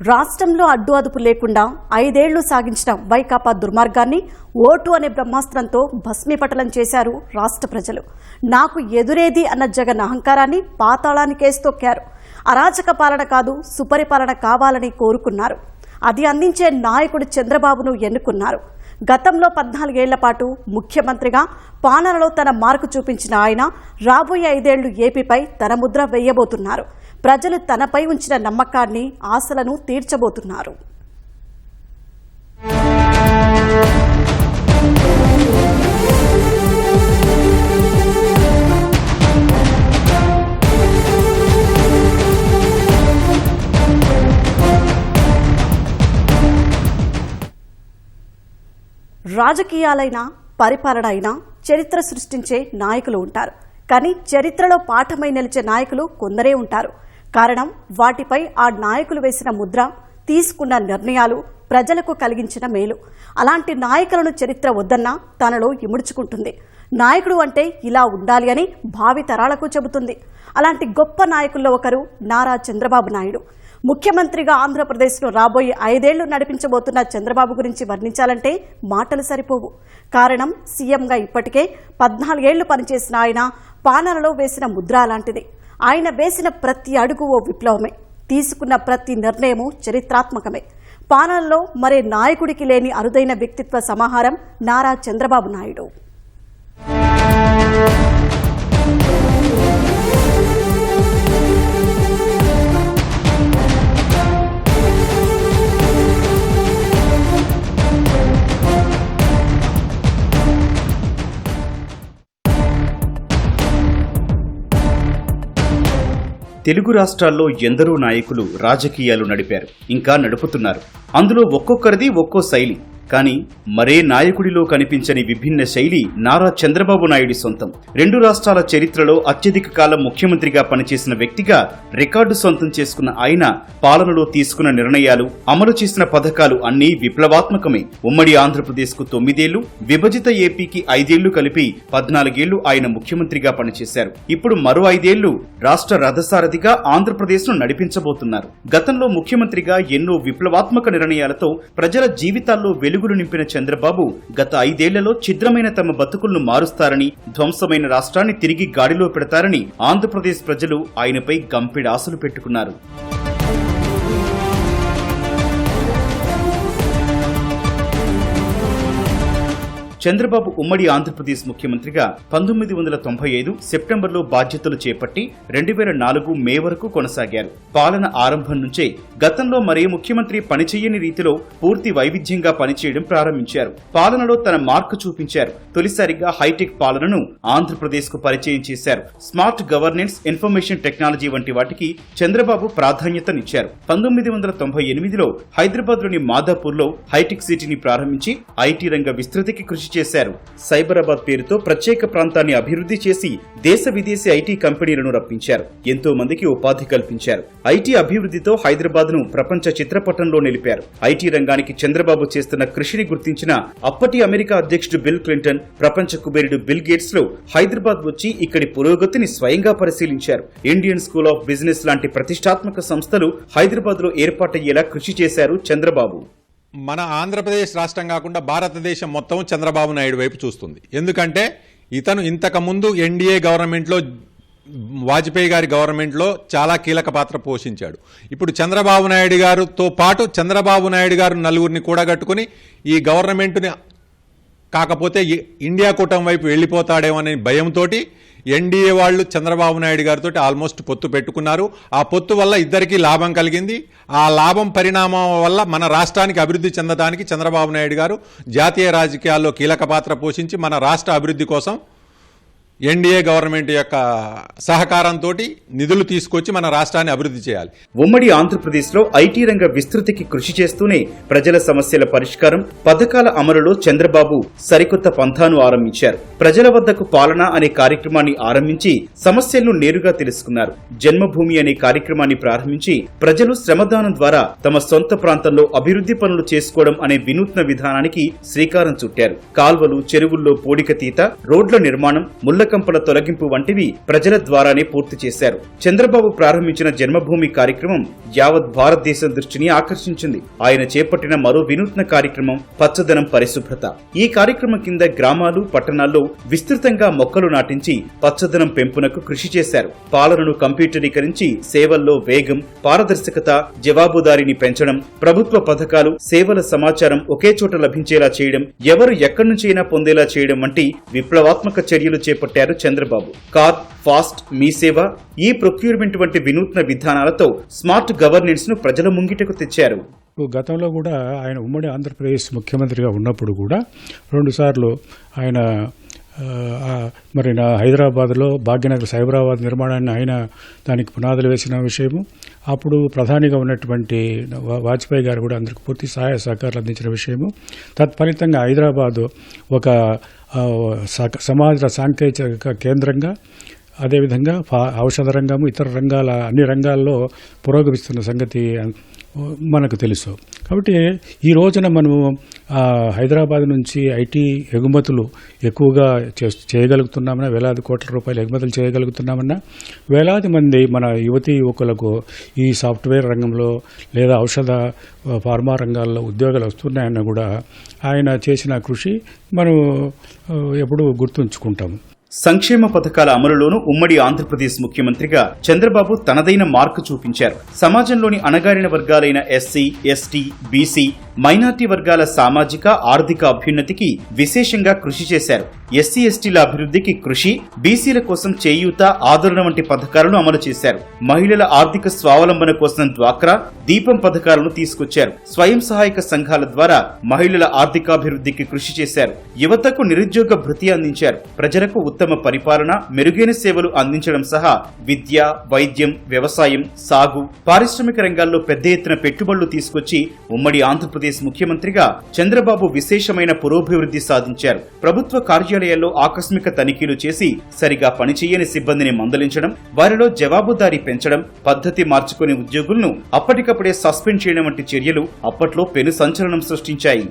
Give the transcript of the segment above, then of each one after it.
రాష్ట్రంలో అడ్డు అదుపు లేకుండా ఐదేళ్ళు సాగించిన వైకాపా దుర్మార్గాన్ని ఓటు అనే బ్రహ్మాస్త్రంతో భస్మీపటలం చేశారు రాష్ట్ర ప్రజలు. నాకు ఎదురేది అన్న జగన్ అహంకారాన్ని పాతాళానికేసి తొక్కారు అరాచక పాలన కాదు సుపరిపాలన కావాలని కోరుకున్నారు. అది అందించే నాయకుడు చంద్రబాబును ఎన్నుకున్నారు. గతంలో పద్నాలుగేళ్ళ పాటు ముఖ్యమంత్రిగా పాలనలో తన మార్కు చూపించిన ఆయన రాబోయే ఐదేళ్ళు ఏపీపై తన ముద్ర వేయబోతున్నారు. ప్రజలు తనపై ఉంచిన నమ్మకాన్ని ఆశలను తీర్చబోతున్నారు. రాజకీయాలైనా పరిపాలన అయినా చరిత్ర సృష్టించే నాయకులు ఉంటారు. కానీ చరిత్రలో పాఠమై నిలిచే నాయకులు కొందరే ఉంటారు. కారణం వాటిపై ఆ నాయకులు వేసిన ముద్ర తీసుకున్న నిర్ణయాలు ప్రజలకు కలిగించిన మేలు. అలాంటి నాయకులను చరిత్ర వద్దన్నా తనలో ఇముడ్చుకుంటుంది. నాయకుడు అంటే ఇలా ఉండాలి అని భావితరాలకు చెబుతుంది. అలాంటి గొప్ప నాయకుల్లో ఒకరు నారా చంద్రబాబు నాయుడు. ముఖ్యమంత్రిగా ఆంధ్రప్రదేశ్ను రాబోయే ఐదేళ్ళు నడిపించబోతున్న చంద్రబాబు గురించి వర్ణించాలంటే మాటలు సరిపోవు. కారణం సీఎంగా ఇప్పటికే పద్నాలుగేళ్ళు పనిచేసిన ఆయన పాలనలో వేసిన ముద్ర అలాంటిది ఆయన వేసిన ప్రతి అడుగు ఓ విప్లవమే. తీసుకున్న ప్రతి నిర్ణయము చరిత్రాత్మకమే. పాలనలో మరే నాయకుడికి లేని అరుదైన వ్యక్తిత్వ సమాహారం నారా చంద్రబాబు నాయుడు. తెలుగు రాష్ట్రాల్లో ఎందరో నాయకులు రాజకీయాలు నడిపారు ఇంకా నడుపుతున్నారు. అందులో ఒక్కొక్కరిది ఒక్కో శైలి. కానీ మరే నాయకుడిలో కనిపించని విభిన్న శైలి నారా చంద్రబాబు నాయుడి సొంతం. రెండు రాష్ట్రాల చరిత్రలో అత్యధిక కాలం ముఖ్యమంత్రిగా పనిచేసిన వ్యక్తిగా రికార్డు సొంతం చేసుకున్న ఆయన పాలనలో తీసుకున్న నిర్ణయాలు అమలు చేసిన పథకాలు అన్నీ విప్లవాత్మకమే. ఉమ్మడి ఆంధ్రప్రదేశ్కు తొమ్మిదేళ్ళు విభజిత ఏపీకి ఐదేళ్ళు కలిపి పద్నాలుగేళ్ళు ఆయన ముఖ్యమంత్రిగా పనిచేశారు. ఇప్పుడు మరో ఐదేళ్ళు రాష్ట్ర రథసారథిగా ఆంధ్రప్రదేశ్ను నడిపించబోతున్నారు. గతంలో ముఖ్యమంత్రిగా ఎన్నో విప్లవాత్మక నిర్ణయాలతో ప్రజల జీవితాల్లో వెలుగులు నింపిన చంద్రబాబు గత ఐదేళ్ళలో ఛిద్రమైన తమ బతుకులను మారుస్తారని ధ్వంసమైన రాష్ట్రాన్ని తిరిగి గాడిలో పెడతారని ఆంధ్రప్రదేశ్ ప్రజలు ఆయనపై గంపెడు ఆశలు పెట్టుకున్నారు. చంద్రబాబు ఉమ్మడి ఆంధ్రప్రదేశ్ ముఖ్యమంత్రిగా పంతొమ్మిది వందల తొంభై ఐదు సెప్టెంబర్లో బాధ్యతలు చేపట్టి రెండు వేల నాలుగు మే వరకు కొనసాగారు. పాలన ఆరంభం నుంచే గతంలో మరే ముఖ్యమంత్రి పనిచేయని రీతిలో పూర్తి వైవిధ్యంగా పనిచేయడం ప్రారంభించారు. పాలనలో తన మార్కు చూపించారు. తొలిసారిగా హైటెక్ పాలనను ఆంధ్రప్రదేశ్కు పరిచయం చేశారు. స్మార్ట్ గవర్నెన్స్ ఇన్ఫర్మేషన్ టెక్నాలజీ వంటి వాటికి చంద్రబాబు ప్రాధాన్యతనిచ్చారు. పంతొమ్మిది వందల తొంభై ఎనిమిదిలో హైదరాబాద్లోని లోని హైటెక్ సిటీని ప్రారంభించి ఐటీ రంగ విస్తృతికి కృషి చేశారు. సైబరాబాద్ పేరుతో ప్రత్యేక ప్రాంతాన్ని అభివృద్ధి చేసి దేశ విదేశీ ఐటీ కంపెనీలను రప్పించారు. ఎంతో మందికి ఉపాధి కల్పించారు. ఐటీ అభివృద్ధితో హైదరాబాద్ను ప్రపంచ చిత్రపటంలో నిలిపారు. ఐటీ రంగానికి చంద్రబాబు చేస్తున్న కృషిని గుర్తించిన అప్పటి అమెరికా అధ్యక్షుడు బిల్ క్లింటన్ ప్రపంచ కుబేరుడు బిల్ గేట్స్లో హైదరాబాద్ వచ్చి ఇక్కడి పురోగతిని స్వయంగా పరిశీలించారు. ఇండియన్ స్కూల్ ఆఫ్ బిజినెస్ లాంటి ప్రతిష్టాత్మక సంస్థలు హైదరాబాద్లో ఏర్పాటయ్యేలా కృషి చేశారు చంద్రబాబు. మన ఆంధ్రప్రదేశ్ రాష్ట్రం కాకుండా భారతదేశం మొత్తం చంద్రబాబు నాయుడు వైపు చూస్తుంది. ఎందుకంటే ఇతను ఇంతకుముందు ఎన్డీఏ గవర్నమెంట్లో వాజ్పేయి గారి గవర్నమెంట్లో చాలా కీలక పాత్ర పోషించాడు. ఇప్పుడు చంద్రబాబు నాయుడు గారితో పాటు చంద్రబాబు నాయుడు గారు నలుగురిని కూడగట్టుకుని ఈ గవర్నమెంట్ని కాకపోతే ఇండియా కూటమి వైపు వెళ్ళిపోతాడేమో అనే భయంతోటి ఎన్డీఏ వాళ్ళు చంద్రబాబు నాయుడు గారితో ఆల్మోస్ట్ పొత్తు పెట్టుకున్నారు. ఆ పొత్తు వల్ల ఇద్దరికీ లాభం కలిగింది. ఆ లాభం పరిణామం వల్ల మన రాష్ట్రానికి అభివృద్ధి చెందడానికి చంద్రబాబు నాయుడు గారు జాతీయ రాజకీయాల్లో కీలక పాత్ర పోషించి మన రాష్ట్ర అభివృద్ధి కోసం ఎన్డీఏ గవర్నమెంట్ యొక్క సహకారంతో నిధులు తీసుకొచ్చి మన రాష్ట్రాన్ని అభివృద్ధి చేయాలి. ఉమ్మడి ఆంధ్రప్రదేశ్లో ఐటీ రంగ విస్తృతికి కృషి చేస్తూనే ప్రజల సమస్యల పరిష్కారం పథకాల అమలులో చంద్రబాబు సరికొత్త పంథాను ఆరంభించారు. ప్రజల వద్దకు పాలన అనే కార్యక్రమాన్ని ఆరంభించి సమస్యలను నేరుగా తెలుసుకున్నారు. జన్మభూమి అనే కార్యక్రమాన్ని ప్రారంభించి ప్రజలు శ్రమదానం ద్వారా తమ సొంత ప్రాంతంలో అభివృద్ధి పనులు చేసుకోవడం అనే వినూత్న విధానానికి శ్రీకారం చుట్టారు. కాల్వలు చెరువుల్లో పూడిక తీత రోడ్ల నిర్మాణం ముళ్ళ కంపల తొలగింపు వంటివి ప్రజల ద్వారానే పూర్తి చేశారు. చంద్రబాబు ప్రారంభించిన జన్మభూమి కార్యక్రమం యావత్ భారతదేశం దృష్టిని ఆకర్షించింది. ఆయన చేపట్టిన మరో వినూత్న కార్యక్రమం పచ్చదనం పరిశుభ్రత. ఈ కార్యక్రమం కింద గ్రామాలు పట్టణాల్లో విస్తృతంగా మొక్కలు నాటించి పచ్చదనం పెంపునకు కృషి చేశారు. పాలనను కంప్యూటరీకరించి సేవల్లో వేగం పారదర్శకత జవాబుదారీని పెంచడం ప్రభుత్వ పథకాలు సేవల సమాచారం ఒకే చోట లభించేలా చేయడం ఎవరు ఎక్కడి నుంచైనా పొందేలా చేయడం వంటి విప్లవాత్మక చర్యలు చేపట్టారు. చంద్రబాబు. కార్ ఫాస్ట్ మీ సేవ ఈ ప్రొక్యూర్మెంట్ వంటి వినూత్న విధానాలతో స్మార్ట్ గవర్నెన్స్ను ప్రజల ముంగిటకు తెచ్చారు. గతంలో కూడా ఆయన ఉమ్మడి ఆంధ్రప్రదేశ్ ముఖ్యమంత్రిగా ఉన్నప్పుడు కూడా రెండుసార్లు ఆయన మరి నా హైదరాబాద్లో భాగ్యనగర్ సైబరాబాద్ నిర్మాణాన్ని ఆయన దానికి పునాదులు వేసిన విషయము అప్పుడు ప్రధానిగా ఉన్నటువంటి వాజ్పేయి గారు కూడా అందరికి పూర్తి సహాయ సహకారాలు అందించిన విషయము. తత్ఫలితంగా హైదరాబాదు ఒక సమాజ సాంకేతిక కేంద్రంగా అదేవిధంగా ఫా- ఔషధ రంగము ఇతర రంగాల అన్ని రంగాల్లో పురోగమిస్తున్న సంగతి మనకు తెలుసు. కాబట్టి ఈ రోజున మనము హైదరాబాద్ నుంచి ఐటీ ఎగుమతులు ఎక్కువగా చేయగలుగుతున్నామన్నా వేలాది కోట్ల రూపాయలు ఎగుమతులు చేయగలుగుతున్నామన్నా వేలాది మంది మన యువతీ యువకులకు ఈ సాఫ్ట్వేర్ రంగంలో లేదా ఔషధ ఫార్మా రంగాల్లో ఉద్యోగాలు వస్తున్నాయన్న కూడా ఆయన చేసిన కృషి మనం ఎప్పుడూ గుర్తుంచుకుంటాము. సంక్షేమ పథకాల అమలులోనూ ఉమ్మడి ఆంధ్రప్రదేశ్ ముఖ్యమంత్రిగా చంద్రబాబు తనదైన మార్కు చూపించారు. సమాజంలోని అణగారిన వర్గాలైన ఎస్సీ ఎస్టీ బీసీ మైనార్టీ వర్గాల సామాజిక ఆర్థిక అభ్యున్నతికి విశేషంగా కృషి చేశారు. ఎస్సీ ఎస్టీల అభివృద్ధికి కృషి బీసీల కోసం చేయూత ఆదరణ వంటి పథకాలను అమలు చేశారు. మహిళల ఆర్థిక స్వావలంబన కోసం డ్వాక్రా దీపం పథకాలను తీసుకొచ్చారు. స్వయం సహాయక సంఘాల ద్వారా మహిళల ఆర్థికాభివృద్ధికి కృషి చేశారు. యువతకు నిరుద్యోగ భృతి అందించారు. ప్రజలకు ఉత్తమ పరిపాలన మెరుగైన సేవలు అందించడం సహా విద్య వైద్యం వ్యవసాయం సాగు పారిశ్రామిక రంగాల్లో పెద్ద ఎత్తున పెట్టుబడులు తీసుకొచ్చి ఉమ్మడి ఆంధ్రప్రదేశ్ ముఖ్యమంత్రిగా చంద్రబాబు విశేషమైన పురోభివృద్ధి సాధించారు. ప్రభుత్వ కార్యాలయాల్లో ఆకస్మిక తనిఖీలు చేసి సరిగా పనిచేయని సిబ్బందిని మందలించడం వారిలో జవాబుదారీ పెంచడం పద్ధతి మార్చుకునే ఉద్యోగులను అప్పటికప్పుడే సస్పెండ్ చేయడం వంటి చర్యలు అప్పట్లో పెను సంచలనం సృష్టించాయి.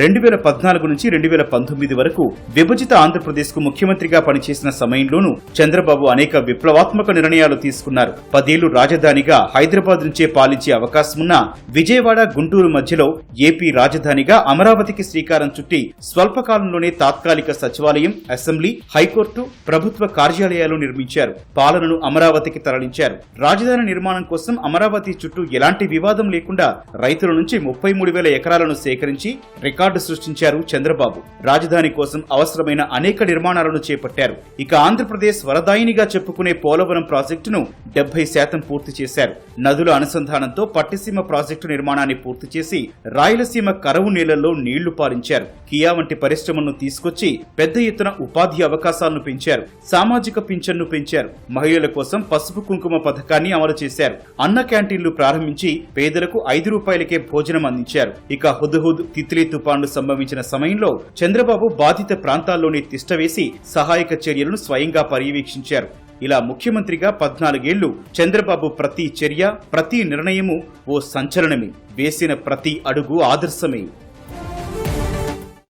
రెండు వేల పద్నాలుగు నుంచి రెండు వేల పంతొమ్మిది వరకు విభజిత ఆంధ్రప్రదేశ్కు ముఖ్యమంత్రిగా పనిచేసిన సమయంలోనూ చంద్రబాబు అనేక విప్లవాత్మక నిర్ణయాలు తీసుకున్నారు. పదేళ్ళు రాజధానిగా హైదరాబాద్ నుంచే పాలించే అవకాశమున్నా విజయవాడ గుంటూరు మధ్యలో ఏపీ రాజధానిగా అమరావతికి శ్రీకారం చుట్టి స్వల్పకాలంలోనే తాత్కాలిక సచివాలయం అసెంబ్లీ హైకోర్టు ప్రభుత్వ కార్యాలయాలు నిర్మించారు. పాలనను అమరావతికి తరలించారు. రాజధాని నిర్మాణం కోసం అమరావతి చుట్టూ ఎలాంటి వివాదం లేకుండా రైతుల నుంచి ముప్పై మూడు వేల ఎకరాలను సేకరించి రికార్డు సృష్టించారు చంద్రబాబు. రాజధాని కోసం అవసరమైన అనేక నిర్మాణాలను చేపట్టారు. ఇక ఆంధ్రప్రదేశ్ వరదాయినిగా చెప్పుకునే పోలవరం ప్రాజెక్టును డెబ్బై శాతం పూర్తి చేశారు. నదుల అనుసంధానంతో పట్టిసీమ ప్రాజెక్టు నిర్మాణాన్ని పూర్తి చేసి రాయలసీమ కరవు నీళ్ళలో నీళ్ళు పారించారు. కియా వంటి పరిశ్రమలను తీసుకొచ్చి పెద్ద ఎత్తున ఉపాధి అవకాశాలను పెంచారు. సామాజిక పింఛన్ను పెంచారు. మహిళల కోసం పసుపు కుంకుమ పథకాన్ని అమలు చేశారు. అన్న క్యాంటీన్లు ప్రారంభించి పేదలకు ఐదు రూపాయలకే భోజనం అందించారు. ఇక హుద్హుద్ తిత్లీ తుపాన్లు సంభవించిన సమయంలో చంద్రబాబు బాధిత ప్రాంతాల్లోనే తిష్టవేసి సహాయక చర్యలను స్వయంగా పర్యవేక్షించారు. ఇలా ముఖ్యమంత్రిగా పద్నాలుగేళ్ళు చంద్రబాబు ప్రతి చర్య ప్రతి నిర్ణయము ఓ సంచలనమే. వేసిన ప్రతి అడుగు ఆదర్శమే.